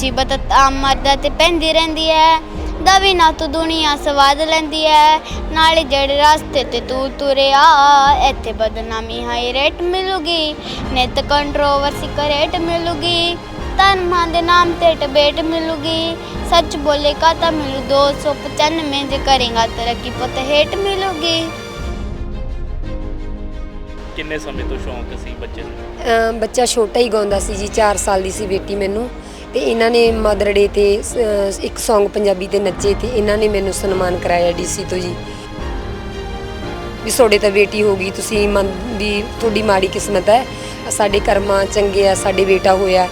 ਮੁਸੀਬਤ ਤਾਂ ਮਰਦਾ ਤੇ ਪੈਂਦੀ ਰਹਿੰਦੀ ਹੈ ਦਵੀ ਨਾ ਤੂੰ ਦੁਨੀਆ ਸਵਾਦ ਲੈਂਦੀ ਹੈ ਨਾਲੇ ਜਿਹੜੇ ਰਸਤੇ ਤੇ ਤੂੰ ਤੁਰਿਆ ਇੱਥੇ ਬਦਨਾਮੀ ਹਾਈ ਰੇਟ ਮਿਲੂਗੀ। ਨਿਤ ਕੰਟਰੋਵਰਸੀ ਕਰੇਟ ਮਿਲੂਗੀ। ਧਰਮਾਂ ਦੇ ਨਾਮ ਤੇ ਡਿਬੇਟ ਮਿਲੂਗੀ। ਸੱਚ ਬੋਲੇਗਾ ਤਾਂ ਮਿਲੂ 295 ਜੇ ਕਰੇਗਾ ਤਰੱਕੀ ਪੁੱਤ ਹੇਟ ਮਿਲੂਗੀ। ਕਿੰਨੇ ਸਮੇਂ ਤੋਂ ਸ਼ੌਂਕ ਸੀ ਬੱਚੇ ਨੂੰ? ਬੱਚਾ ਛੋਟਾ ਹੀ ਗਾਉਂਦਾ ਸੀ ਜੀ 4 ਸਾਲ ਦੀ ਸੀ ਬੇਟੀ ਮੈਨੂੰ। ਤੇ ਇਹਨਾਂ ਨੇ ਮਦਰ ਡੇ ਤੇ ਸ- ਇੱਕ Song ਪੰਜਾਬੀ ਤੇ ਨੱਚੇ ਤੇ ਇਹਨਾਂ ਨੇ ਮੈਨੂੰ ਸਨਮਾਨ ਕਰਾਇਆ ਡੀਸੀ ਤੋਂ ਜੀ। ਵੀ ਤੁਹਾਡੇ ਤਾਂ ਬੇਟੀ ਹੋ ਗਈ, ਤੁਸੀਂ ਮਨ ਵੀ ਤੁਹਾਡੀ ਮਾੜੀ ਕਿਸਮਤ ਹੈ ਸਾਡੇ ਕਰਮਾਂ ਚੰਗੇ ਆ, ਸਾਡੇ ਬੇਟਾ ਹੋਇਆ।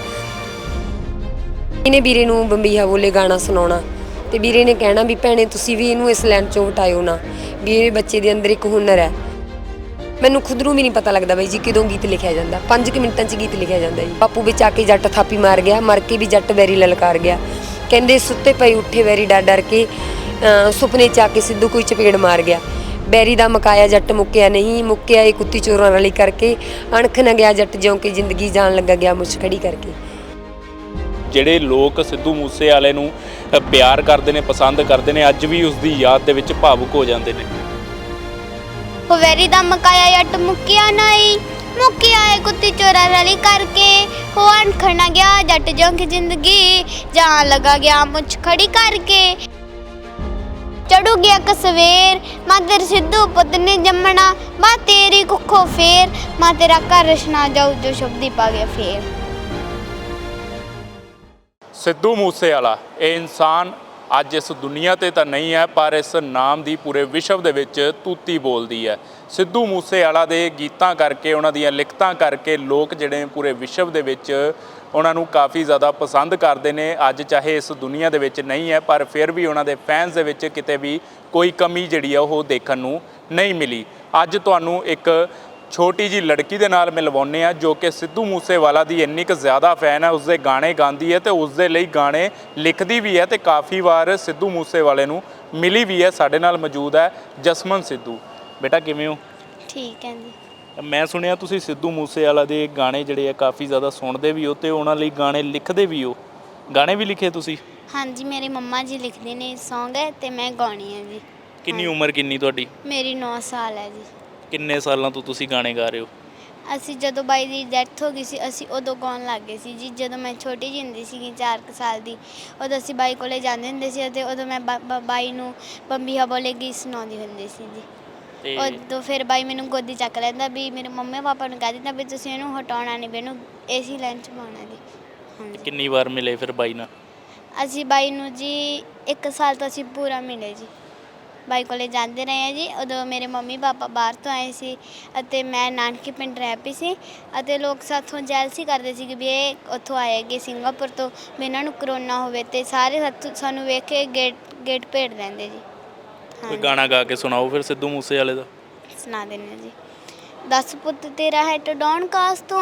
ਇਹਨੇ ਵੀਰੇ ਨੂੰ ਬੰਬੀਹਾ ਬੋਲੇ ਗਾਣਾ ਸੁਣਾਉਣਾ ਤੇ ਵੀਰੇ ਨੇ ਕਹਿਣਾ ਵੀ ਭੈਣੇ ਤੁਸੀਂ ਵੀ ਇਹਨੂੰ ਇਸ ਲਾਈਨ ਚੋਂ ਹਟਾਇਓ ਨਾ, ਵੀ ਇਹ ਬੱਚੇ ਦੇ ਅੰਦਰ ਇੱਕ ਹੁਨਰ ਹੈ। ਮੈਨੂੰ ਖੁਦ ਨੂੰ ਵੀ ਨਹੀਂ ਪਤਾ ਲੱਗਦਾ ਬਾਈ ਜੀ ਕਿਦੋਂ ਗੀਤ ਲਿਖਿਆ ਜਾਂਦਾ। 5 ਮਿੰਟਾਂ 'ਚ ਗੀਤ ਲਿਖਿਆ ਜਾਂਦਾ ਜੀ। ਬਾਪੂ ਵਿੱਚ ਆ ਕੇ ਜੱਟ ਥਾਪੀ ਮਾਰ ਗਿਆ, ਮਰ ਕੇ ਵੀ ਜੱਟ ਵੈਰੀ ਲਲਕਾਰ ਗਿਆ। ਕਹਿੰਦੇ ਸੁੱਤੇ ਪਈ ਉੱਠੇ ਵੈਰੀ ਡਰ ਡਰ ਕੇ ਸੁਪਨੇ 'ਚ ਆ ਕੇ ਸਿੱਧੂ ਕੋਈ ਚਪੇੜ ਮਾਰ ਗਿਆ। ਬੈਰੀ ਦਾ ਮਕਾਇਆ ਜੱਟ ਮੁੱਕਿਆ ਨਹੀਂ, ਮੁੱਕਿਆ ਇਹ ਕੁੱਤੀ ਚੋਰਾਂ ਵਾਲੀ ਕਰਕੇ। ਅਣਖ ਨਾ ਗਿਆ ਜੱਟ ਜਿਉਂ ਕਿ ਜ਼ਿੰਦਗੀ ਜਾਣ ਲੱਗਾ ਗਿਆ ਮੁੱਛ ਖੜੀ ਕਰਕੇ। ਜਿਹੜੇ ਲੋਕ ਸਿੱਧੂ ਮੂਸੇ ਵਾਲੇ ਨੂੰ ਪਿਆਰ ਕਰਦੇ ਨੇ, ਪਸੰਦ ਕਰਦੇ ਨੇ, ਅੱਜ ਵੀ ਉਸ ਦੀ ਯਾਦ ਦੇ ਵਿੱਚ ਭਾਵੁਕ ਹੋ ਜਾਂਦੇ ਨੇ। ਉਹ ਵੈਰੀ ਦਾ ਮਕਾਇਆ ਜੱਟ ਮੁੱਕਿਆ ਨਹੀਂ ਮੁੱਕਿਆ ਏ ਕੁੱਤੀ ਚੋਰਾ ਰਲੀ ਕਰਕੇ ਹੋ ਅਣਖਣਾ ਗਿਆ ਜੱਟ ਜਿਉਂ ਕਿ ਜ਼ਿੰਦਗੀ ਜਾਣ ਲਗਾ ਚੜੂ ਗਿਆ ਕਸਵੇਰ ਮਾਦਰ ਸਿੱਧੂ ਪੁੱਤ ਨੇ ਜੰਮਣਾ ਮਾ ਤੇਰੀ ਕੁੱਖੋਂ ਫੇਰ ਮਾਂ ਤੇਰਾ ਘਰ ਰਸ਼ਨਾ ਜਾਊ ਜੋ ਸ਼ਬਦੀ ਪਾ ਗਿਆ ਫੇਰ ਸਿੱਧੂ ਮੂਸੇ ਵਾਲਾ ਇਹ ਇਨਸਾਨ ਅੱਜ ਇਸ ਦੁਨੀਆ ਤੇ ਤਾਂ ਨਹੀਂ ਹੈ, ਪਰ ਇਸ ਨਾਮ ਦੀ ਪੂਰੇ ਵਿਸ਼ਵ ਦੇ ਵਿੱਚ ਤੂਤੀ ਬੋਲਦੀ ਹੈ। ਸਿੱਧੂ ਮੂਸੇਵਾਲਾ ਦੇ ਗੀਤਾਂ ਕਰਕੇ, ਉਹਨਾਂ ਦੀਆਂ ਲਿਖਤਾਂ ਕਰਕੇ ਲੋਕ ਜਿਹੜੇ ਪੂਰੇ ਵਿਸ਼ਵ ਦੇ ਵਿੱਚ ਉਹਨਾਂ ਨੂੰ ਕਾਫੀ ਜ਼ਿਆਦਾ ਪਸੰਦ ਕਰਦੇ ਨੇ। ਅੱਜ ਚਾਹੇ ਇਸ ਦੁਨੀਆ ਦੇ ਵਿੱਚ ਨਹੀਂ ਹੈ, ਪਰ ਫਿਰ ਵੀ ਉਹਨਾਂ ਦੇ ਫੈਨਸ ਦੇ ਵਿੱਚ ਕਿਤੇ ਵੀ ਕੋਈ ਕਮੀ ਜਿਹੜੀ ਆ ਉਹ ਦੇਖਣ ਨੂੰ ਨਹੀਂ ਮਿਲੀ। ਅੱਜ ਤੁਹਾਨੂੰ ਇੱਕ ਛੋਟੀ ਜੀ ਲੜਕੀ ਦੇ ਨਾਲ ਮਿਲਵਾਉਂਦੇ ਆ ਜੋ ਕਿ ਸਿੱਧੂ ਮੂਸੇਵਾਲਾ ਦੀ ਇੰਨੀ ਕੁ ਜ਼ਿਆਦਾ ਫੈਨ ਹੈ ਉਸਦੇ ਗਾਣੇ ਗਾਉਂਦੀ ਹੈ ਤੇ ਉਸਦੇ ਲਈ ਗਾਣੇ ਲਿਖਦੀ ਵੀ ਹੈ ਤੇ ਕਾਫੀ ਵਾਰ ਸਿੱਧੂ ਮੂਸੇਵਾਲੇ ਨੂੰ ਮਿਲੀ ਵੀ ਹੈ ਸਾਡੇ ਨਾਲ ਮੌਜੂਦ ਹੈ ਜਸਮਨ ਸਿੱਧੂ। ਬੇਟਾ ਕਿਵੇਂ ਹੋ? ਠੀਕ ਹੈ ਜੀ। ਮੈਂ ਸੁਣਿਆ ਤੁਸੀਂ ਸਿੱਧੂ ਮੂਸੇਵਾਲਾ ਦੇ ਗਾਣੇ ਜਿਹੜੇ ਆ ਕਾਫੀ ਜ਼ਿਆਦਾ ਸੁਣਦੇ ਵੀ ਹੋ ਤੇ ਉਹਨਾਂ ਲਈ ਗਾਣੇ ਲਿਖਦੇ ਵੀ ਹੋ। ਗਾਣੇ ਵੀ ਲਿਖੇ ਤੁਸੀਂ? ਹਾਂਜੀ ਮੇਰੇ ਮੰਮਾ ਜੀ ਲਿਖਦੇ ਨੇ Song ਤੇ ਮੈਂ ਗਾਉਣੀ ਹੈ ਜੀ। ਕਿੰਨੀ ਉਮਰ ਕਿੰਨੀ ਤੁਹਾਡੀ? ਮੇਰੀ 9 ਸਾਲ ਹੈ ਜੀ। ਕਿੰਨੇ ਸਾਲਾਂ ਤੋਂ ਤੁਸੀਂ ਗਾਣੇ ਗਾ ਰਹੇ ਹੋ? ਅਸੀਂ ਜਦੋਂ ਬਾਈ ਦੀ ਡੈਥ ਹੋ ਗਈ ਸੀ ਅਸੀਂ ਉਦੋਂ ਗਾਉਣ ਲੱਗ ਗਏ ਸੀ ਜੀ। ਜਦੋਂ ਮੈਂ ਛੋਟੀ ਜਿਹੀ ਹੁੰਦੀ ਸੀਗੀ 4 ਸਾਲ ਦੀ ਉਦੋਂ ਅਸੀਂ ਬਾਈ ਕੋਲੇ ਜਾਂਦੇ ਹੁੰਦੇ ਸੀ ਅਤੇ ਉਦੋਂ ਮੈਂ ਬਾ- ਬਾ- ਬਾਈ ਨੂੰ ਬੰਬੀਹਾ ਬੋਲੇ ਗੀਤ ਸੁਣਾਉਂਦੀ ਹੁੰਦੀ ਸੀ ਜੀ। ਤੇ ਉਦੋਂ ਫਿਰ ਬਾਈ ਮੈਨੂੰ ਗੋਦੀ ਚੱਕ ਲੈਂਦਾ ਵੀ ਮੇਰੇ ਮੰਮੀ ਪਾਪਾ ਨੂੰ ਕਹਿ ਦਿੰਦਾ ਵੀ ਤੁਸੀਂ ਇਹਨੂੰ ਹਟਾਉਣਾ ਨਹੀਂ ਵੀ ਇਹਨੂੰ ਏਸੀ ਲਾਈਨ ਚ ਪਾਉਣਾ ਜੀ। ਹਾਂਜੀ। ਕਿੰਨੀ ਵਾਰ ਮਿਲੇ ਫਿਰ ਬਾਈ ਨਾਲ? ਅਸੀਂ ਬਾਈ ਨੂੰ ਜੀ 1 ਸਾਲ ਤੋਂ ਅਸੀਂ ਪੂਰਾ ਮਿਲੇ ਜੀ। ਬਾਈ ਕੋਲੇ ਜਾਂਦੇ ਰਹੇ ਆ ਜੀ। ਉਦੋਂ ਮੇਰੇ ਮੰਮੀ ਪਾਪਾ ਬਾਹਰ ਤੋਂ ਆਏ ਸੀ ਅਤੇ ਮੈਂ ਨਾਨਕੇ ਪਿੰਡ ਰਹਿ ਪਈ ਸੀ ਅਤੇ ਲੋਕ ਸਾਥੋਂ ਜੈਲਸੀ ਕਰਦੇ ਸੀ ਕਿ ਵੀ ਇਹ ਉੱਥੋਂ ਆਏਗੇ ਸਿੰਗਾਪੁਰ ਤੋਂ ਵੀ ਇਹਨਾਂ ਨੂੰ ਕਰੋਨਾ ਹੋਵੇ ਤੇ ਸਾਰੇ ਸਾਥੋਂ- ਸਾਨੂੰ ਵੇਖ ਕੇ ਗੇਟ ਗੇਟ ਭੇੜ ਦਿੰਦੇ ਜੀ। ਕੋਈ ਗਾਣਾ ਗਾ ਕੇ ਸੁਣਾਓ ਫਿਰ ਸਿੱਧੂ ਮੂਸੇ ਵਾਲੇ ਦਾ। ਸੁਣਾ ਦਿੰਦੇ ਹਾਂ ਜੀ। ਦਸ ਪੁੱਤ ਤੇਰਾ ਹੈ ਟਡਾਉਣ ਕਾਸ ਤੋਂ,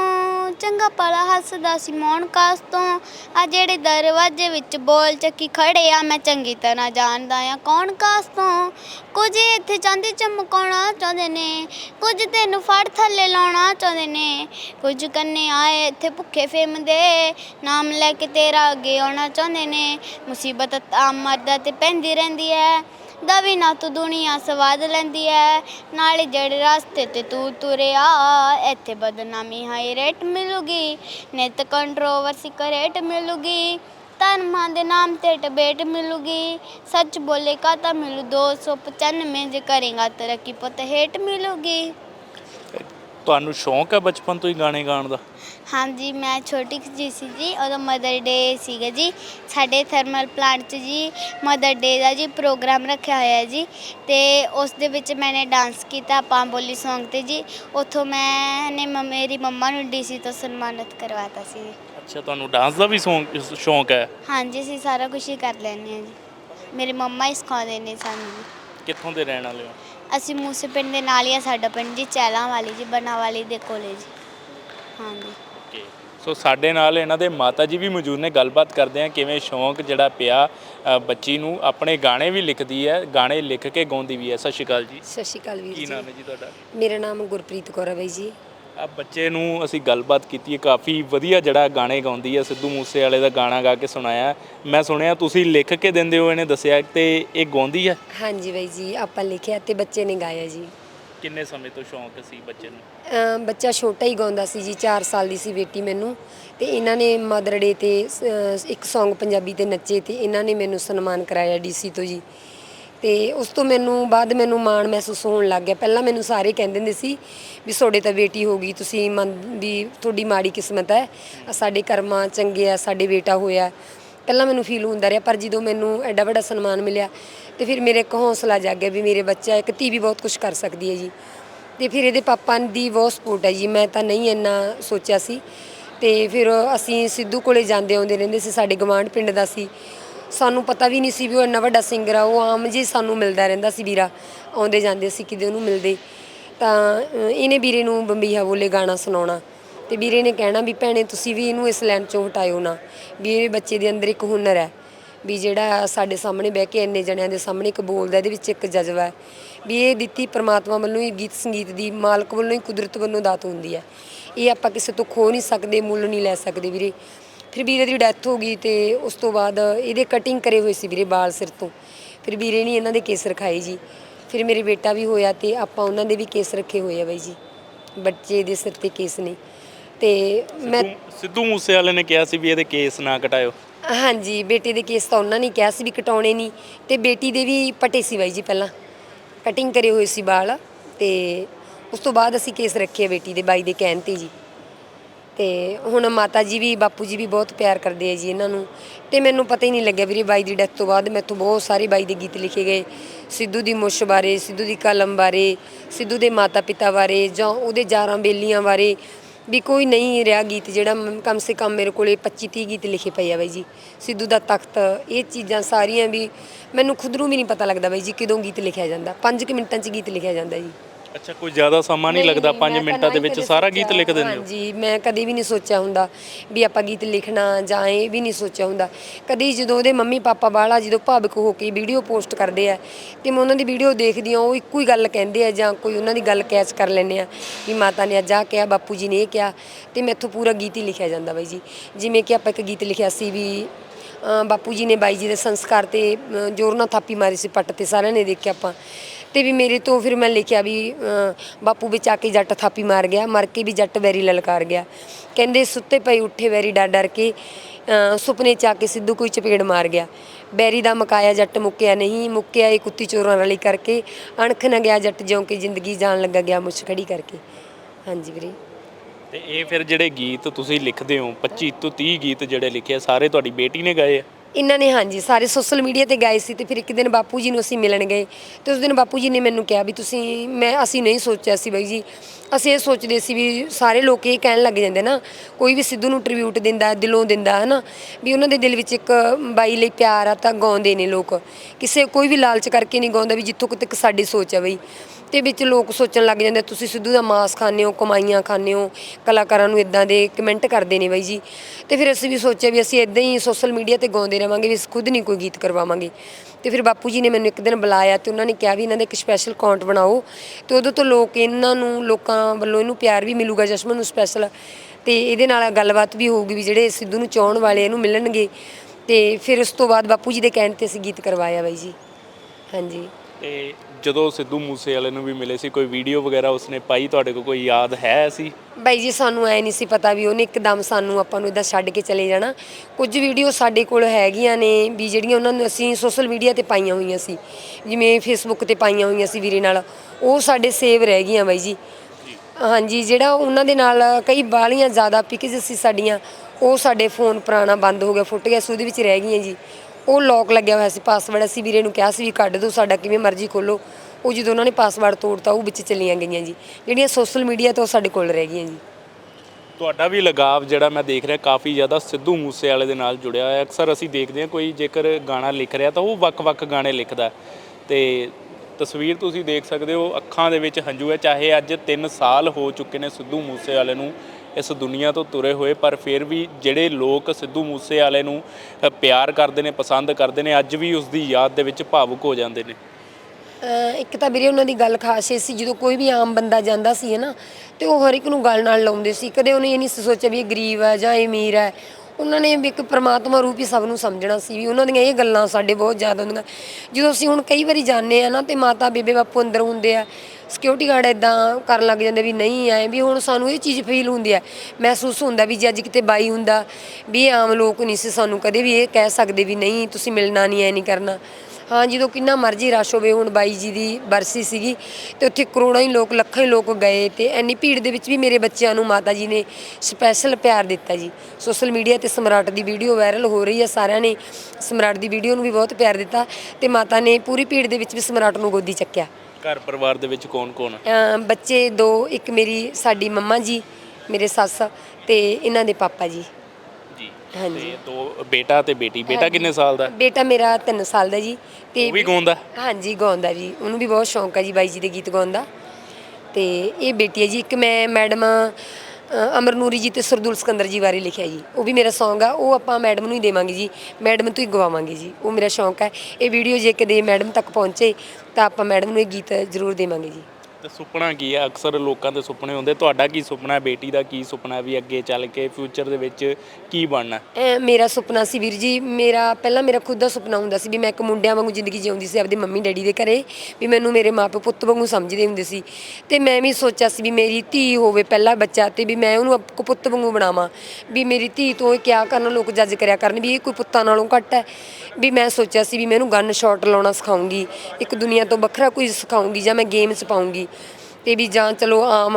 ਚੰਗਾ ਪਾਲਾ ਹੱਸਦਾ ਸੀ ਮੌਣ ਕਾਸ ਤੋਂ। ਆ ਜਿਹੜੇ ਦਰਵਾਜ਼ੇ ਵਿੱਚ ਬੋਲ ਚੱਕੀ ਖੜੇ ਆ, ਮੈਂ ਚੰਗੀ ਤਰ੍ਹਾਂ ਜਾਣਦਾ ਆ ਕੌਣ ਕਾਸ ਤੋਂ। ਕੁਝ ਇੱਥੇ ਚਾਂਦੀ ਚਮਕਾਉਣਾ ਚਾਹੁੰਦੇ ਨੇ, ਕੁਝ ਤੈਨੂੰ ਫੜ ਥੱਲੇ ਲਾਉਣਾ ਚਾਹੁੰਦੇ ਨੇ। ਕੁਝ ਕੰਨੇ ਆਏ ਇੱਥੇ ਭੁੱਖੇ ਫੇਮ ਦੇ ਨਾਮ ਲੈ ਕੇ ਤੇਰਾ ਅੱਗੇ ਆਉਣਾ ਚਾਹੁੰਦੇ ਨੇ। ਮੁਸੀਬਤ ਤਾਂ ਮਰਦਾ ਤੇ ਪੈਂਦੀ ਰਹਿੰਦੀ ਹੈ ਦਵੀ ਨਾ ਤੂੰ ਦੁਨੀਆ ਸਵਾਦ ਲੈਂਦੀ ਐ। ਨਾਲੇ ਜਿਹੜੇ ਰਸਤੇ ਤੇ ਤੂੰ ਤੁਰਿਆ, ਇੱਥੇ ਬਦਨਾਮੀ ਹਾਈ ਰੇਟ ਮਿਲੂਗੀ। ਨਿਤ ਕੰਟਰੋਵਰਸੀ ਕਰੇਟ ਮਿਲੂਗੀ। ਧਰਮਾਂ ਦੇ ਨਾਮ ਤੇ ਡਿਬੇਟ ਮਿਲੂਗੀ। ਸੱਚ ਬੋਲੇਗਾ ਤਾਂ ਮਿਲੂ 295 ਜੇ ਕਰੇਗਾ ਤਰੱਕੀ ਪੁੱਤ ਹੇਟ ਮਿਲੂਗੀ। ਤੁਹਾਨੂੰ ਸ਼ੌਂਕ ਹੈ ਬਚਪਨ ਤੋਂ ਹੀ ਗਾਣੇ ਗਾਉਣ ਦਾ? ਹਾਂਜੀ ਮੈਂ ਛੋਟੀ ਜੀ ਸੀ ਜੀ ਉਦੋਂ ਮਦਰ ਡੇ ਸੀਗਾ ਜੀ। ਸਾਡੇ ਥਰਮਲ ਪਲਾਂਟ 'ਚ ਜੀ ਮਦਰ ਡੇ ਦਾ ਜੀ ਪ੍ਰੋਗਰਾਮ ਰੱਖਿਆ ਹੋਇਆ ਜੀ। ਤੇ ਉਸ ਦੇ ਵਿੱਚ ਮੈंने ਡਾਂਸ ਕੀਤਾ ਪਾਂ ਬੋਲੀ Song ਤੇ ਜੀ। ਉੱਥੋਂ ਮ- ਮੇਰੀ ਮੰਮਾ ਨੂੰ ਡੀਸੀ ਤੋਂ ਸਨਮਾਨਿਤ ਕਰਵਾਤਾ ਸੀ। ਜੀ। ਅੱਛਾ ਤੁਹਾਨੂੰ ਡਾਂਸ ਦਾ ਵੀ ਸ਼ੌਂਕ ਸ਼ੌਂਕ ਹੈ? ਹਾਂਜੀ ਅਸੀਂ ਸਾਰਾ ਕੁਝ ਹੀ ਕਰ ਲੈਂਦੇ ਹਾਂ ਜੀ। ਮੇਰੇ ਮੰਮਾ ਹੀ ਸਿਖਾਉਂਦੇ ਨੇ ਸਾਨੂੰ ਜੀ। ਕਿੱਥੋਂ ਦੇ ਰਹਿਣ ਵਾਲੇ ਹੋ? ਅਸੀਂ ਮੂਸੇ ਪਿੰਡ ਦੇ ਨਾਲ ਹੀ ਆ ਸਾਡਾ ਪਿੰਡ ਜੀ ਚੈਲਾਂ ਵਾਲੀ ਜੀ ਬਨਾ ਵਾਲੀ ਦੇ ਕੋਲੇ ਜੀ। ਹਾਂਜੀ। ਸੋ ਸਾਡੇ ਨਾਲ ਇਹਨਾਂ ਦੇ ਮਾਤਾ ਜੀ ਵੀ ਮੌਜੂਦ ਨੇ ਗੱਲਬਾਤ ਕਰਦੇ ਆ ਕਿਵੇਂ ਸ਼ੌਂਕ ਜਿਹੜਾ ਪਿਆ ਅ, ਬੱਚੀ ਨੂੰ ਆਪਣੇ ਗਾਣੇ ਵੀ ਲਿਖਦੀ ਹੈ ਗਾਣੇ ਲਿਖ ਕੇ ਗਾਉਂਦੀ ਵੀ ਹੈ। ਸਤਿ ਸ਼੍ਰੀ ਅਕਾਲ ਜੀ। ਸਤਿ ਸ਼੍ਰੀ ਅਕਾਲ ਵੀਰ ਕੀ ਜੀ। ਨਾਮ ਹੈ ਜੀ ਤੁਹਾਡਾ? ਮੇਰਾ ਨਾਮ ਗੁਰਪ੍ਰੀਤ ਕੌਰ ਹੈ ਬਾਈ ਜੀ। ਆ ਬੱਚੇ ਨੂੰ ਅਸੀਂ ਗੱਲਬਾਤ ਕੀਤੀ ਹੈ ਕਾਫੀ ਵਧੀਆ ਜਿਹੜਾ ਗਾਣੇ ਗਾਉਂਦੀ ਹੈ ਸਿੱਧੂ ਮੂਸੇ ਵਾਲੇ ਦਾ ਗਾਣਾ ਗਾ ਕੇ ਸੁਣਾਇਆ। ਮੈਂ ਸੁਣਿਆ ਤੁਸੀਂ ਲਿਖ ਕੇ ਦਿੰਦੇ ਹੋ ਇਹਨੇ ਦੱਸਿਆ ਤੇ ਇਹ ਗਾਉਂਦੀ ਹੈ? ਹਾਂਜੀ ਬਾਈ ਜੀ ਆਪਾਂ ਲਿਖਿਆ ਤੇ ਬੱਚੇ ਨੇ ਗਾਇਆ ਜੀ। ਕਿੰਨੇ ਸਮੇਂ ਤੋਂ ਸ਼ੌਂਕ ਸੀ ਬੱਚੇ ਨੂੰ? ਅਮ ਬੱਚਾ ਛੋਟਾ ਹੀ ਗਾਉਂਦਾ ਸੀ ਜੀ 4 ਸਾਲ ਦੀ ਸੀ ਬੇਟੀ ਮੈਨੂੰ ਤੇ ਇਹਨਾਂ ਨੇ ਮਦਰ ਡੇ ਤੇ ਸ- ਇੱਕ Song ਪੰਜਾਬੀ ਤੇ ਨੱਚੇ ਤੇ ਇਹਨਾਂ ਨੇ ਮੈਨੂੰ ਸਨਮਾਨ ਕਰਾਇਆ ਡੀਸੀ ਤੋਂ ਜੀ। ਤੇ ਉਸ ਤੋਂ ਮੈਨੂੰ ਬਾਅਦ ਮੈਨੂੰ ਮਾਣ ਮਹਿਸੂਸ ਹੋਣ ਲੱਗ ਗਿਆ। ਪਹਿਲਾਂ ਮੈਨੂੰ ਸਾਰੇ ਕਹਿੰਦੇ ਹੁੰਦੇ ਸੀ ਵੀ ਤੁਹਾਡੇ ਤਾਂ ਬੇਟੀ ਹੋ ਗਈ, ਤੁਸੀਂ ਮਨ ਵੀ ਤੁਹਾਡੀ ਮਾੜੀ ਕਿਸਮਤ ਹੈ ਸਾਡੇ ਕਰਮਾਂ ਚੰਗੇ ਆ, ਸਾਡੇ ਬੇਟਾ ਹੋਇਆ ਪਹਿਲਾਂ ਮੈਨੂੰ ਫੀਲ ਹੁੰਦਾ ਰਿਹਾ, ਪਰ ਜਦੋਂ ਮੈਨੂੰ ਐਡਾ ਵੱਡਾ ਸਨਮਾਨ ਮਿਲਿਆ, ਤੇ ਫਿਰ ਮੇਰੇ ਇੱਕ ਹੌਸਲਾ ਜਾਗਿਆ ਵੀ ਮੇਰੇ ਬੱਚਾ, ਇੱਕ ਧੀ ਵੀ ਬਹੁਤ ਕੁਝ ਕਰ ਸਕਦੀ ਹੈ ਜੀ। ਤੇ ਫਿਰ ਇਹਦੇ ਪਾਪਾ ਦੀ ਬਹੁਤ ਸਪੋਰਟ ਹੈ ਜੀ, ਮੈਂ ਤਾਂ ਨਹੀਂ ਇੰਨਾ ਸੋਚਿਆ ਸੀ। ਤੇ ਫਿਰ ਅਸੀਂ ਸਿੱਧੂ ਕੋਲੇ ਜਾਂਦੇ ਆਉਂਦੇ ਰਹਿੰਦੇ ਸੀ, ਸਾਡੇ ਗਵਾਂਢ ਪਿੰਡ ਦਾ ਸੀ। ਸਾਨੂੰ ਪਤਾ ਵੀ ਨਹੀਂ ਸੀ ਵੀ ਉਹ ਇੰਨਾ ਵੱਡਾ ਸਿੰਗਰ ਆ, ਉਹ ਆਮ ਜੀ ਸਾਨੂੰ ਮਿਲਦਾ ਰਹਿੰਦਾ ਸੀ ਵੀਰਾ, ਆਉਂਦੇ ਜਾਂਦੇ ਸੀ, ਕਿਤੇ ਉਹਨੂੰ ਮਿਲਦੇ। ਤਾਂ ਇਹਨੇ ਵੀਰੇ ਨੂੰ ਬੰਬੀਹਾ ਬੋਲੇ ਗਾਣਾ ਸੁਣਾਉਣਾ। ਤੇ ਵੀਰੇ ਨੇ ਕਹਿਣਾ ਵੀ ਭੈਣੇ ਤੁਸੀਂ ਵੀ ਇਹਨੂੰ ਇਸ ਲਾਈਨ ਚੋਂ ਹਟਾਇਓ ਨਾ, ਵੀ ਇਹ ਬੱਚੇ ਦੇ ਅੰਦਰ ਇੱਕ ਹੁਨਰ ਹੈ, ਵੀ ਜਿਹੜਾ ਸਾਡੇ ਸਾਹਮਣੇ ਬਹਿ ਕੇ ਇੰਨੇ ਜਣਿਆਂ ਦੇ ਸਾਹਮਣੇ ਇੱਕ ਬੋਲਦਾ, ਇਹਦੇ ਵਿੱਚ ਇੱਕ ਜਜ਼ਬਾ ਹੈ, ਵੀ ਇਹ ਦਿੱਤੀ ਪ੍ਰਮਾਤਮਾ ਵੱਲੋਂ ਹੀ ਗੀਤ ਸੰਗੀਤ ਦੀ, ਮਾਲਕ ਵੱਲੋਂ ਹੀ ਕੁਦਰਤ ਵੱਲੋਂ ਦਾਤ ਹੁੰਦੀ ਹੈ। ਇਹ ਆਪਾਂ ਕਿਸੇ ਤੋਂ ਖੋ ਨਹੀਂ ਸਕਦੇ, ਮੁੱਲ ਨਹੀਂ ਲੈ ਸਕਦੇ ਵੀਰੇ। ਫਿਰ ਵੀਰੇ ਦੀ ਡੈਥ ਹੋ ਗਈ ਤੇ ਉਸ ਤੋਂ ਬਾਅਦ ਇਹਦੇ ਕਟਿੰਗ ਕਰੇ ਹੋਏ ਸੀ ਵੀਰੇ ਬਾਲ ਸਿਰ ਤੋਂ। ਫਿਰ ਵੀਰੇ ਨੇ ਇਹਨਾਂ ਦੇ ਕੇਸ ਰਖਾਏ ਜੀ। ਫਿਰ ਮੇਰੇ ਬੇਟਾ ਵੀ ਹੋਇਆ ਤੇ ਆਪਾਂ ਉਹਨਾਂ ਦੇ ਵੀ ਕੇਸ ਰੱਖੇ ਹੋਏ ਆ ਬਾਈ ਜੀ। ਬੱਚੇ ਦੇ ਸਿਰ ਤੇ ਕੇਸ ਨੇ। ਤੇ ਮੈਂ ਸਿੱਧੂ- ਸਿੱਧੂ ਮੂਸੇ ਵਾਲੇ ਨੇ ਕਿਹਾ ਸੀ ਵੀ ਇਹਦੇ ਕੇਸ ਨਾ ਕਟਾਇਓ। ਹਾਂਜੀ ਬੇਟੇ ਦੇ ਕੇਸ ਤਾਂ ਉਹਨਾਂ ਨੇ ਕਿਹਾ ਸੀ ਵੀ ਕਟਾਉਣੇ ਨਹੀਂ ਤੇ ਬੇਟੀ ਦੇ ਵੀ ਪਟੇ ਸੀ ਬਾਈ ਜੀ ਪਹਿਲਾਂ। ਕਟਿੰਗ ਕਰੇ ਹੋਏ ਸੀ ਵਾਲ ਤੇ ਉਸ ਤੋਂ ਬਾਅਦ ਅਸੀਂ ਕੇਸ ਰੱਖੇ ਬੇਟੀ ਦੇ ਬਾਈ ਦੇ ਕਹਿਣ ਤੇ ਜੀ। ਤੇ ਹੁਣ ਮਾਤਾ ਜੀ ਵੀ ਬਾਪੂ ਜੀ ਵੀ ਬਹੁਤ ਪਿਆਰ ਕਰਦੇ ਆ ਜੀ ਇਹਨਾਂ ਨੂੰ। ਤੇ ਮੈਨੂੰ ਪਤਾ ਹੀ ਨਹੀਂ ਲੱਗਿਆ ਵੀਰੇ ਬਾਈ ਦੀ ਡੈਥ ਤੋਂ ਬਾਅਦ ਮੈਥੋਂ ਬਹੁਤ ਸਾਰੇ ਬਾਈ ਦੇ ਗੀਤ ਲਿਖੇ ਗਏ। ਸਿੱਧੂ ਦੀ ਮੁੱਛ ਬਾਰੇ ਸਿੱਧੂ ਦੀ ਕਲਮ ਬਾਰੇ ਸਿੱਧੂ ਦੇ ਮਾਤਾ ਪਿਤਾ ਬਾਰੇ ਜਾਂ ਉਹਦੇ ਜਾਰਾਂ ਬੇਲੀਆਂ ਬਾਰੇ ਵੀ ਕੋਈ ਨਹੀਂ ਰਿਹਾ ਗੀਤ ਜਿਹੜਾ ਮ- ਕਮ ਸੇ ਕਮ ਮੇਰੇ ਕੋਲੇ 25 30 ਗੀਤ ਲਿਖੇ ਪਏ ਆ ਬਾਈ ਜੀ। ਸਿੱਧੂ ਦਾ ਤਖਤ, ਇਹ ਚੀਜ਼ਾਂ ਸਾਰੀਆਂ ਵੀ ਮੈਨੂੰ ਖੁਦ ਨੂੰ ਵੀ ਨਹੀਂ ਪਤਾ ਲੱਗਦਾ ਬਾਈ ਜੀ ਕਦੋਂ ਗੀਤ ਲਿਖਿਆ ਜਾਂਦਾ। 5 ਮਿੰਟਾਂ 'ਚ ਗੀਤ ਲਿਖਿਆ ਜਾਂਦਾ ਜੀ। ਅੱਛਾ ਕੋਈ ਜ਼ਿਆਦਾ ਸਮਾਂ ਨਹੀਂ ਲੱਗਦਾ 5 ਮੈਂ ਤਾਂ ਮਿੰਟਾਂ ਦੇ ਵਿੱਚ ਸਾਰਾ ਗੀਤ। ਲਿਖ ਦਿੰਦੇ ਹੋ? ਹਾਂਜੀ ਮੈਂ ਕਦੇ ਵੀ ਨਹੀਂ ਸੋਚਿਆ ਹੁੰਦਾ ਵੀ ਆਪਾਂ ਗੀਤ ਲਿਖਣਾ ਜਾਂ ਇਹ ਵੀ ਨਹੀਂ ਸੋਚਿਆ ਹੁੰਦਾ। ਕਦੀ ਜਦੋਂ ਉਹਦੇ ਮੰਮੀ ਪਾਪਾ ਬਾਹਲਾ ਜਦੋਂ ਭਾਵਕ ਹੋ ਕੇ ਵੀਡੀਓ ਪੋਸਟ ਕਰਦੇ ਆ ਤੇ ਮੈਂ ਉਹਨਾਂ ਦੀ ਵੀਡੀਓ ਦੇਖਦੀ ਆ ਉਹ ਇੱਕੋ ਹੀ ਗੱਲ ਕਹਿੰਦੇ ਆ ਜਾਂ ਕੋਈ ਉਹਨਾਂ ਦੀ ਗੱਲ ਕੈਚ ਕਰ ਲੈਂਦੇ ਆ ਵੀ ਮਾਤਾ ਨੇ ਅੱਜ ਆ ਕਿਹਾ ਬਾਪੂ ਜੀ ਨੇ ਇਹ ਕਿਹਾ ਤੇ ਮੈਥੋਂ ਪੂਰਾ ਗੀਤ ਹੀ ਲਿਖਿਆ ਜਾਂਦਾ ਬਾਈ ਜੀ। ਜਿਵੇਂ ਕਿ ਆਪਾਂ ਇੱਕ ਗੀਤ ਲਿਖਿਆ ਸੀ ਵੀ ਬਾਪੂ ਜੀ ਨੇ ਬਾਈ ਜੀ ਦੇ ਸੰਸਕਾਰ ਤੇ ਜ਼ੋਰ ਨਾਲ ਥਾਪੀ ਮਾਰੀ ਸੀ ਪੱਟ ਤੇ ਸਾਰਿਆਂ ਨੇ ਦੇਖਿਆ ਆਪਾਂ। ਤੇ ਵੀ ਮੇਰੇ ਤੋਂ ਫਿਰ ਮੈਂ ਲਿਖਿਆ ਵੀ ਅ, ਬਾਪੂ ਵਿੱਚ ਆ ਕੇ ਜੱਟ ਥਾਪੀ ਮਾਰ ਗਿਆ ਮਰ ਕੇ ਵੀ ਜੱਟ ਵੈਰੀ ਲਲਕਾਰ ਗਿਆ। ਕਹਿੰਦੇ ਸੁੱਤੇ ਪਏ ਉੱਠੇ ਵੈਰੀ ਡਰ ਡਰ ਕੇ ਅ, ਸੁਪਨੇ ਚ ਆ ਕੇ ਸਿੱਧੂ ਕੋਈ ਚਪੇੜ ਮਾਰ ਗਿਆ। ਬੈਰੀ ਦਾ ਮਕਾਇਆ ਜੱਟ ਮੁੱਕਿਆ ਨਹੀਂ ਮੁੱਕਿਆ ਇਹ ਕੁੱਤੀ ਚੋਰਾਂ ਵਾਲੀ ਕਰਕੇ ਅਣਖ ਨਾ ਗਿਆ ਜੱਟ ਜਿਉਂ ਕਿ ਜ਼ਿੰਦਗੀ ਜਾਣ ਲੱਗਾ ਗਿਆ ਮੁੱਛ ਖੜੀ ਕਰਕੇ। ਹਾਂਜੀ ਵੀਰੇ। ਤੇ ਇਹ ਫਿਰ ਜਿਹੜੇ ਗੀਤ ਤੁਸੀਂ ਲਿਖਦੇ ਹੋ 25 ਤੋਂ 30 ਗੀਤ ਜਿਹੜੇ ਲਿਖੇ ਆ ਸਾਰੇ ਤੁਹਾਡੀ ਬੇਟੀ ਨੇ ਗਾਏ ਆ? ਇਹਨਾਂ ਨੇ ਹਾਂਜੀ, ਸਾਰੇ ਸੋਸ਼ਲ ਮੀਡੀਆ ਤੇ ਗਾਏ ਸੀ ਤੇ ਫਿਰ ਇੱਕ ਦਿਨ ਬਾਪੂ ਜੀ ਨੂੰ ਅਸੀਂ ਮਿਲਣ ਗਏ ਤੇ ਉਸ ਦਿਨ ਬਾਪੂ ਜੀ ਨੇ ਮੈਨੂੰ ਕਿਹਾ ਵੀ ਤੁਸੀਂ, ਮੈਂ, ਅਸੀਂ ਨਹੀਂ ਸੋਚਿਆ ਸੀ ਬਾਈ ਜੀ। ਅਸੀਂ ਇਹ ਸੋਚਦੇ ਸੀ ਵੀ ਸਾਰੇ ਲੋਕ ਇਹ ਕਹਿਣ ਲੱਗ ਜਾਂਦੇ ਨਾ, ਕੋਈ ਵੀ ਸਿੱਧੂ ਨੂੰ ਟ੍ਰਿਬਿਊਟ ਦਿੰਦਾ, ਦਿਲੋਂ ਦਿੰਦਾ, ਹਨਾ, ਵੀ ਉਹਨਾਂ ਦੇ ਦਿਲ ਵਿੱਚ ਇੱਕ ਬਾਈ ਲਈ ਪਿਆਰ ਆ ਤਾਂ ਗਾਉਂਦੇ ਨੇ ਲੋਕ। ਕਿਸੇ, ਕੋਈ ਵੀ ਲਾਲਚ ਕਰਕੇ ਨਹੀਂ ਗਾਉਂਦਾ ਵੀ ਜਿੱਥੋਂ ਕੁ ਤੱਕ ਸਾਡੀ ਸੋਚ ਆ ਬਈ। ਤੇ ਵਿੱਚ ਲੋਕ ਸੋਚਣ ਲੱਗ ਜਾਂਦੇ ਤੁਸੀਂ ਸਿੱਧੂ ਦਾ ਮਾਸ ਖਾਂਦੇ ਹੋ, ਕਮਾਈਆਂ ਖਾਂਦੇ ਹੋ, ਕਲਾਕਾਰਾਂ ਨੂੰ ਇਦਾਂ ਦੇ ਕਮੈਂਟ ਕਰਦੇ ਨੇ ਬਾਈ ਜੀ। ਤੇ ਫਿਰ ਅਸੀਂ ਵੀ ਸੋਚਿਆ ਵੀ ਅਸੀਂ ਇਦਾਂ ਹੀ ਸੋਸ਼ਲ ਮੀਡੀਆ ਤੇ ਗਾਉਂਦੇ ਰਵਾਂਗੇ, ਵੀ ਅਸੀਂ ਖੁਦ ਨਹੀਂ ਕੋਈ ਗੀਤ ਕਰਵਾਵਾਂਗੇ। ਤੇ ਫਿਰ ਬਾਪੂ ਜੀ ਨੇ ਮੈਨੂੰ ਇੱਕ ਦਿਨ ਬੁਲਾਇਆ ਤੇ ਉਹਨਾਂ ਨੇ ਕਿਹਾ ਵੀ ਇਹਨਾਂ ਦਾ ਇੱਕ ਸਪੈਸ਼ਲ ਅਕਾਊਂਟ ਬਣਾਓ ਤੇ ਉਦੋਂ ਤੋਂ ਲੋਕ ਇਹਨਾਂ ਨੂੰ, ਲੋਕਾਂ ਵੱਲੋਂ ਇਹਨੂੰ ਪਿਆਰ ਵੀ ਮਿਲੂਗਾ ਜਸ਼ਮਨ ਨੂੰ ਸਪੈਸ਼ਲ ਤੇ ਇਹਦੇ ਨਾਲ ਗੱਲਬਾਤ ਵੀ ਹੋਊਗੀ ਵੀ ਜਿਹੜੇ ਸਿੱਧੂ ਨੂੰ ਚਾਹਣ ਵਾਲੇ ਇਹਨੂੰ ਮਿਲਣਗੇ। ਤੇ ਫਿਰ ਉਸ ਤੋਂ ਬਾਅਦ ਬਾਪੂ ਜੀ ਦੇ ਕਹਿਣ ਤੇ ਅਸੀਂ ਗੀਤ ਕਰਵਾਇਆ ਬਾਈ ਜੀ। ਹਾਂਜੀ। ਤੇ ਜਦੋਂ ਸਿੱਧੂ ਮੂਸੇ ਵਾਲੇ ਨੂੰ ਵੀ ਮਿਲੇ ਸੀ, ਕੋਈ ਵੀਡੀਓ ਵਗੈਰਾ ਉਸਨੇ ਪਾਈ? ਤੁਹਾਡੇ ਕੋਲ ਕੋਈ ਯਾਦ ਹੈ ਸੀ ਬਾਈ ਜੀ, ਸਾਨੂੰ ਐ ਨਹੀਂ ਸੀ ਪਤਾ ਵੀ ਉਹਨੇ ਇੱਕਦਮ ਸਾਨੂੰ ਆਪਾਂ ਨੂੰ ਇਦਾਂ ਛੱਡ ਕੇ ਚਲੇ ਜਾਣਾ। ਕੁਝ ਵੀਡੀਓ ਸਾਡੇ ਕੋਲ ਹੈਗੀਆਂ ਨੇ ਵੀ ਜਿਹੜੀਆਂ ਉਹਨਾਂ ਨੂੰ ਅਸੀਂ ਸੋਸ਼ਲ ਮੀਡੀਆ ਤੇ ਪਾਈਆਂ ਹੋਈਆਂ ਸੀ। ਜਿਵੇਂ ਫੇਸਬੁੱਕ ਤੇ ਪਾਈਆਂ ਹੋਈਆਂ ਸੀ ਵੀਰੇ ਨਾਲ। ਉਹ ਸਾਡੇ ਸੇਵ ਰਹਿ ਗਈਆਂ ਬਾਈ ਜੀ। ਹਾਂਜੀ, ਜਿਹੜਾ ਉਹਨਾਂ ਦੇ ਨਾਲ ਕਈ ਬਾਲੀਆਂ ਜ਼ਿਆਦਾ ਪਿਕਸ ਸੀ ਸਾਡੀਆਂ, ਉਹ ਸਾਡੇ ਫੋਨ ਪੁਰਾਣਾ ਬੰਦ ਹੋ ਗਿਆ, ਫੁੱਟ ਗਿਆ ਸੀ, ਉਹਦੇ ਵਿੱਚ ਰਹਿ ਗਈਆਂ ਜੀ। ਉਹ ਲੋਕ ਲੱਗਿਆ ਹੋਇਆ ਸੀ ਪਾਸਵਰਡ ਅਸੀਂ ਵੀਰੇ ਨੂੰ ਕਿਹਾ ਸੀ ਵੀ ਕੱਢ ਦਿਓ ਸਾਡਾ, ਕਿਵੇਂ ਮਰਜ਼ੀ ਖੋਲੋ ਉਹ ਜਦੋਂ ਉਹਨਾਂ ਨੇ ਪਾਸਵਰਡ ਤੋੜਤਾ, ਉਹ ਵਿੱਚ ਚਲੀਆਂ ਗਈਆਂ ਜੀ। ਜਿਹੜੀਆਂ ਸੋਸ਼ਲ ਮੀਡੀਆ ਤੇ ਉਹ ਸਾਡੇ ਕੋਲ ਰਹਿ ਗਈਆਂ ਜੀ। ਤੁਹਾਡਾ ਵੀ ਲਗਾਵ ਜਿਹੜਾ ਮੈਂ ਦੇਖ ਰਿਹਾ, ਕਾਫੀ ਜ਼ਿਆਦਾ ਸਿੱਧੂ ਮੂਸੇ ਵਾਲੇ ਦੇ ਨਾਲ ਜੁੜਿਆ ਹੋਇਆ। ਅਕਸਰ ਅਸੀਂ ਦੇਖਦੇ ਹਾਂ, ਕੋਈ ਜੇਕਰ ਗਾਣਾ ਲਿਖ ਰਿਹਾ ਤਾਂ ਉਹ ਵੱਖ-ਵੱਖ ਗਾਣੇ ਲਿਖਦਾ। ਤੇ ਤਸਵੀਰ ਤੁਸੀਂ ਦੇਖ ਸਕਦੇ ਹੋ, ਅੱਖਾਂ ਦੇ ਵਿੱਚ ਹੰਝੂ ਹੈ। ਚਾਹੇ ਅੱਜ 3 ਸਾਲ ਹੋ ਚੁੱਕੇ ਨੇ ਸਿੱਧੂ ਮੂਸੇ ਵਾਲੇ ਨੂੰ ਇਸ ਦੁਨੀਆ ਤੋਂ ਤੁਰੇ ਹੋਏ, ਪਰ ਫਿਰ ਵੀ ਜਿਹੜੇ ਲੋਕ ਸਿੱਧੂ ਮੂਸੇ ਵਾਲੇ ਨੂੰ ਪਿਆਰ ਕਰਦੇ ਨੇ, ਪਸੰਦ ਕਰਦੇ ਨੇ, ਅੱਜ ਵੀ ਉਸ ਦੀ ਯਾਦ ਦੇ ਵਿੱਚ ਭਾਵੁਕ ਹੋ ਜਾਂਦੇ ਨੇ। ਇੱਕ ਤਾਂ ਵੀਰੇ ਉਹਨਾਂ ਦੀ ਗੱਲ ਖਾਸ ਸੀ, ਜਦੋਂ ਕੋਈ ਵੀ ਆਮ ਬੰਦਾ ਜਾਂਦਾ ਸੀ ਹੈ ਨਾ ਤੇ ਉਹ ਹਰ ਇੱਕ ਨੂੰ ਗੱਲ ਨਾਲ ਲਾਉਂਦੇ ਸੀ। ਕਦੇ ਉਹਨੇ ਇਹ ਨਹੀਂ ਸੋਚਿਆ ਵੀ ਇਹ ਗਰੀਬ ਹੈ ਜਾਂ ਇਹ ਅਮੀਰ ਹੈ। ਉਹਨਾਂ ਨੇ ਵੀ ਇੱਕ ਪ੍ਰਮਾਤਮਾ ਰੂਪ ਹੀ ਸਭ ਨੂੰ ਸਮਝਣਾ ਸੀ ਵੀ ਉਹਨਾਂ ਦੀਆਂ ਇਹ ਗੱਲਾਂ ਸਾਡੇ ਬਹੁਤ ਜ਼ਿਆਦਾ ਹੁੰਦੀਆਂ। ਜਦੋਂ ਅਸੀਂ ਹੁਣ ਕਈ ਵਾਰੀ ਜਾਂਦੇ ਆ ਨਾ, ਤੇ ਮਾਤਾ, ਬੇਬੇ, ਬਾਪੂ ਅੰਦਰ ਹੁੰਦੇ ਆ ਸਿਕਿਉਰਿਟੀ ਗਾਰਡ ਇਦਾਂ ਕਰਨ ਲੱਗ ਜਾਂਦੇ ਵੀ ਨਹੀਂ ਆਏ ਵੀ ਹੁਣ ਸਾਨੂੰ ਇਹ ਚੀਜ਼ ਫੀਲ ਹੁੰਦੀ ਹੈ, ਮਹਿਸੂਸ ਹੁੰਦਾ ਵੀ ਜੇ ਅੱਜ ਕਿਤੇ ਬਾਈ ਹੁੰਦਾ, ਵੀ ਇਹ ਆਮ ਲੋਕ ਨਹੀਂ ਸੀ ਸਾਨੂੰ ਕਦੇ ਵੀ ਇਹ ਕਹਿ ਸਕਦੇ ਵੀ ਨਹੀਂ, ਤੁਸੀਂ ਮਿਲਣਾ ਨਹੀਂ, ਐ ਨਹੀਂ ਕਰਨਾ। ਹਾਂ, ਜਦੋਂ ਕਿੰਨਾ ਮਰਜ਼ੀ ਰਸ਼ ਹੋਵੇ, ਹੁਣ ਬਾਈ ਜੀ ਦੀ ਬਰਸੀ ਸੀਗੀ, ਤੇ ਉੱਥੇ ਕਰੋੜਾਂ ਹੀ ਲੋਕ, ਲੱਖਾਂ ਹੀ ਲੋਕ ਗਏ ਤੇ ਐਨੀ ਭੀੜ ਦੇ ਵਿੱਚ ਵੀ ਮੇਰੇ ਬੱਚਿਆਂ ਨੂੰ ਮਾਤਾ ਜੀ ਨੇ ਸਪੈਸ਼ਲ ਪਿਆਰ ਦਿੱਤਾ ਜੀ। ਸੋਸ਼ਲ ਮੀਡੀਆ ਤੇ ਸਮਰਾਟ ਦੀ ਵੀਡੀਓ ਵਾਇਰਲ ਹੋ ਰਹੀ ਹੈ, ਸਾਰਿਆਂ ਨੇ ਸਮਰਾਟ ਦੀ ਵੀਡੀਓ ਨੂੰ ਵੀ ਬਹੁਤ ਪਿਆਰ ਦਿੱਤਾ ਤੇ ਮਾਤਾ ਨੇ ਪੂਰੀ ਭੀੜ ਦੇ ਵਿੱਚ ਵੀ ਸਮਰਾਟ ਨੂੰ ਗੋਦੀ ਚੱਕਿਆ। ਘਰ ਪਰਿਵਾਰ ਦੇ ਵਿੱਚ ਕੌਣ ਕੌਣ ਅਮ ਬੱਚੇ ਦੋ ਇੱਕ ਮੇਰੀ ਸਾਡੀ ਮੰਮਾ ਜੀ ਮੇਰੇ ਸੱਸ ਤੇ ਇਹਨਾਂ ਦੇ ਪਾਪਾ ਜੀ। ਜੀ ਹਾਂਜੀ। ਤੇ ਦੋ ਬੇਟਾ ਤੇ ਬੇਟੀ। ਬੇਟਾ ਕਿੰਨੇ ਸਾਲ ਦਾ? ਬੇਟਾ ਮੇਰਾ 3 ਸਾਲ ਦਾ ਜੀ। ਤੇ ਉਹ ਵੀ ਗਾਉਂਦਾ? ਹਾਂਜੀ ਗਾਉਂਦਾ ਜੀ। ਉਹਨੂੰ ਵੀ ਬਹੁਤ ਸ਼ੌਂਕ ਹੈ ਜੀ ਬਾਈ ਜੀ ਦੇ ਗੀਤ ਗਾਉਣ ਦਾ ਤੇ ਇਹ ਬੇਟੀ ਹੈ ਜੀ। ਇੱਕ ਮੈਂ ਮੈਡਮ ਅ, ਅਮਰ ਨੂਰੀ ਜੀ ਤੇ ਸਰਦੂਲ ਸਿਕੰਦਰ ਜੀ ਬਾਰੇ ਲਿਖਿਆ ਜੀ। ਉਹ ਵੀ ਮੇਰਾ Song ਆ। ਉਹ ਆਪਾਂ ਮੈਡਮ ਨੂੰ ਹੀ ਦੇਵਾਂਗੇ ਜੀ। ਮੈਡਮ ਤੋਂ ਹੀ ਗਵਾਵਾਂਗੇ ਜੀ। ਉਹ ਮੇਰਾ ਸ਼ੌਂਕ ਹੈ। ਇਹ ਵੀਡੀਓ ਜੇ ਕਦੇ ਮੈਡਮ ਤੱਕ ਪਹੁੰਚੇ ਤਾਂ ਆਪਾਂ ਮੈਡਮ ਨੂੰ ਇਹ ਗੀਤ ਜ਼ਰੂਰ ਦੇਵਾਂਗੇ ਜੀ। ਤੇ ਸੁਪਨਾ ਕੀ ਹੈ ਅਕਸਰ ਲੋਕਾਂ ਦੇ ਸੁਪਨੇ ਹੁੰਦੇ। ਤੁਹਾਡਾ ਕੀ ਸੁਪਨਾ ਹੈ? ਬੇਟੀ ਦਾ ਕੀ ਸੁਪਨਾ ਹੈ ਵੀ ਅੱਗੇ ਚੱਲ ਕੇ ਫਿਊਚਰ ਦੇ ਵਿੱਚ ਕੀ ਬਣਨਾ? ਅਹ ਮੇਰਾ ਸੁਪਨਾ ਸੀ ਵੀਰ ਜੀ, ਮੇਰਾ ਪਹਿਲਾਂ ਮੇਰਾ ਖੁਦ ਦਾ ਸੁਪਨਾ ਹੁੰਦਾ ਸੀ ਵੀ ਮੈਂ ਇੱਕ ਮੁੰਡਿਆਂ ਵਾਂਗੂ ਜ਼ਿੰਦਗੀ ਜਿਉਂਦੀ ਸੀ, ਆਪਦੇ ਮੰਮੀ ਡੈਡੀ ਦੇ ਘਰੇ, ਵੀ ਮੈਨੂੰ ਮੇਰੇ ਮਾਪੇ ਪੁੱਤ ਵਾਂਗੂ ਸਮਝਦੇ ਹੁੰਦੇ ਸੀ। ਤੇ ਮੈਂ ਵੀ ਸੋਚਿਆ ਸੀ ਵੀ ਮੇਰੀ ਧੀ ਹੋਵੇ ਪਹਿਲਾ ਬੱਚਾ ਤੇ ਵੀ ਮੈਂ ਉਹਨੂੰ ਆਪ- ਪੁੱਤ ਵਾਂਗੂ ਬਣਾਵਾਂ। ਵੀ ਮੇਰੀ ਧੀ ਤੋਂ ਇਹ ਕਿਆ ਕਰਨ, ਲੋਕ ਜੱਜ ਕਰਿਆ ਕਰਨ ਵੀ ਇਹ ਕੋਈ ਪੁੱਤਾਂ ਨਾਲੋਂ ਘੱਟ ਹੈ। ਵੀ ਮੈਂ ਸੋਚਿਆ ਸੀ ਵੀ ਮੈਂ ਇਹਨੂੰ ਗਨ ਸ਼ਾਟ ਲਾਉਣਾ ਸਿਖਾਉਂਗੀ, ਇੱਕ ਦੁਨੀਆ ਤੋਂ ਵੱਖਰਾ ਕੁਝ ਸਿਖਾਉਂਗੀ ਜਾਂ ਮੈਂ ਗੇਮਸ ਪਾਉਂਗੀ। ਤੇ ਵੀ ਜਾਂ ਚਲੋ ਆਮ